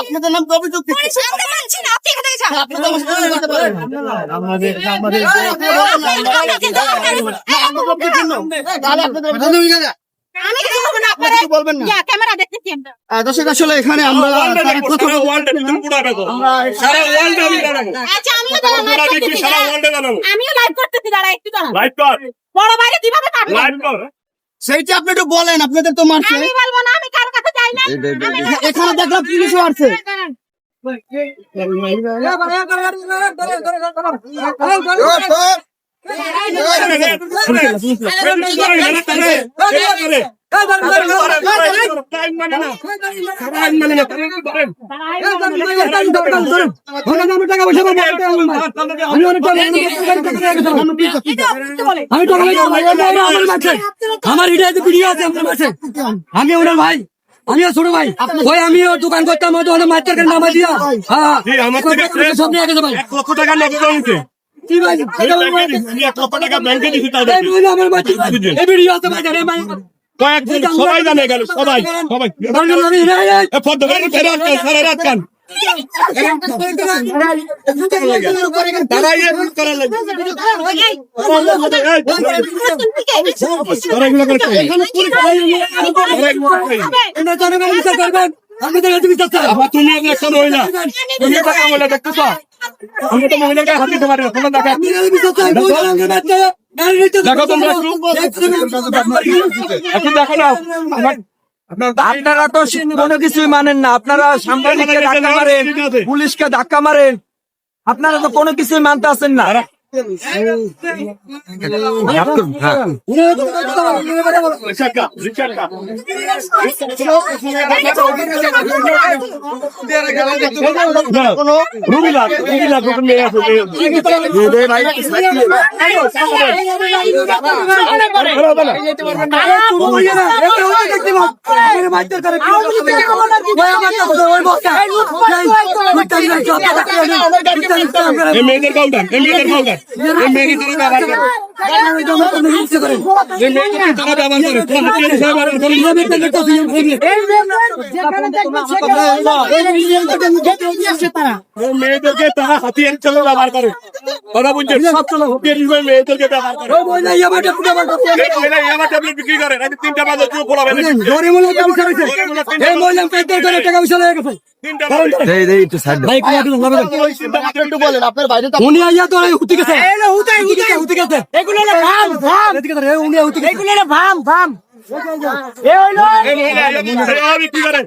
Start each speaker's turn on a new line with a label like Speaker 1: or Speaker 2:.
Speaker 1: আপনাদের নাম
Speaker 2: এখানে
Speaker 1: আমার
Speaker 2: ইয়া,
Speaker 1: দর্শক আসলে এখানে
Speaker 2: আচ্ছা আমিও লাইভ করতেছি দাঁড়া। একটু দাঁড়া বড় বাইরে কীভাবে
Speaker 1: সেইটা আপনি একটু বলেন আপনাদের তো মারছে এখানে দেখলাম পুলিশও আসছে
Speaker 3: আমার এটা আছে। ভিডিও আছে আমার কাছে আমি ওনার ভাই। আমিও ছোট ভাই। ওই আমিও দোকান করতাম ওই দোকানে মাছ তরকারি নামা দিয়া হ্যাঁ
Speaker 4: থেকে
Speaker 3: সব নিয়ে গেছে ভাই।
Speaker 4: এক লক্ষ টাকা নগদ কয়েকদিন সবাই জানে গেল সবাই সবাই। ফেরত কান সারা রাত কান
Speaker 3: আমি তো কাছে বিচার চাই
Speaker 4: আবার তুমি একজন একটা। মহিলা তুমি একটা। মহিলা দেখতেছ আমি তো মহিলাকে হাত দিতে পারি না দেখো তোমরা এখন দেখো না আমার আপনার
Speaker 5: তো কোনো কিছুই মানেন না। আপনারা সাংবাদিককে ধাক্কা মারেন পুলিশকে ধাক্কা মারেন। আপনারা তো কোনো কিছুই মানতে আছেন না।
Speaker 4: রিচার্ডা রিচার্ডা রুবিলা কি মেয়েদের কাউন্টার এই মেয়েদের কাউন্টার এই মেয়েদের ব্যবহার করে। এই মেয়েদের তোরা ব্যবহার করে? তোরা হাতিয়ার হিসেবে ব্যবহার করে? এই মেয়েদেরকে তারা হাতিয়ার হিসেবে ব্যবহার করে। কথা বুঝছেন সব চলো হাতিয়ার হিসেবে মেয়েদেরকে ব্যবহার করে। মহিলা ইয়ামা ট্যাবলেট বিক্রি করে। তিনটা বাজে তুই পোলাবে তিনটা
Speaker 1: একটু বলেন আপনার বাইরে তো
Speaker 3: উনি আইয়া তো হুতি গেছে হুতি গেছে এগুলো ভাম ভাম উনি হুতি গেছে এগুলো ভাম ভাম
Speaker 4: এই মহিলা ইয়ামা বিক্রি করে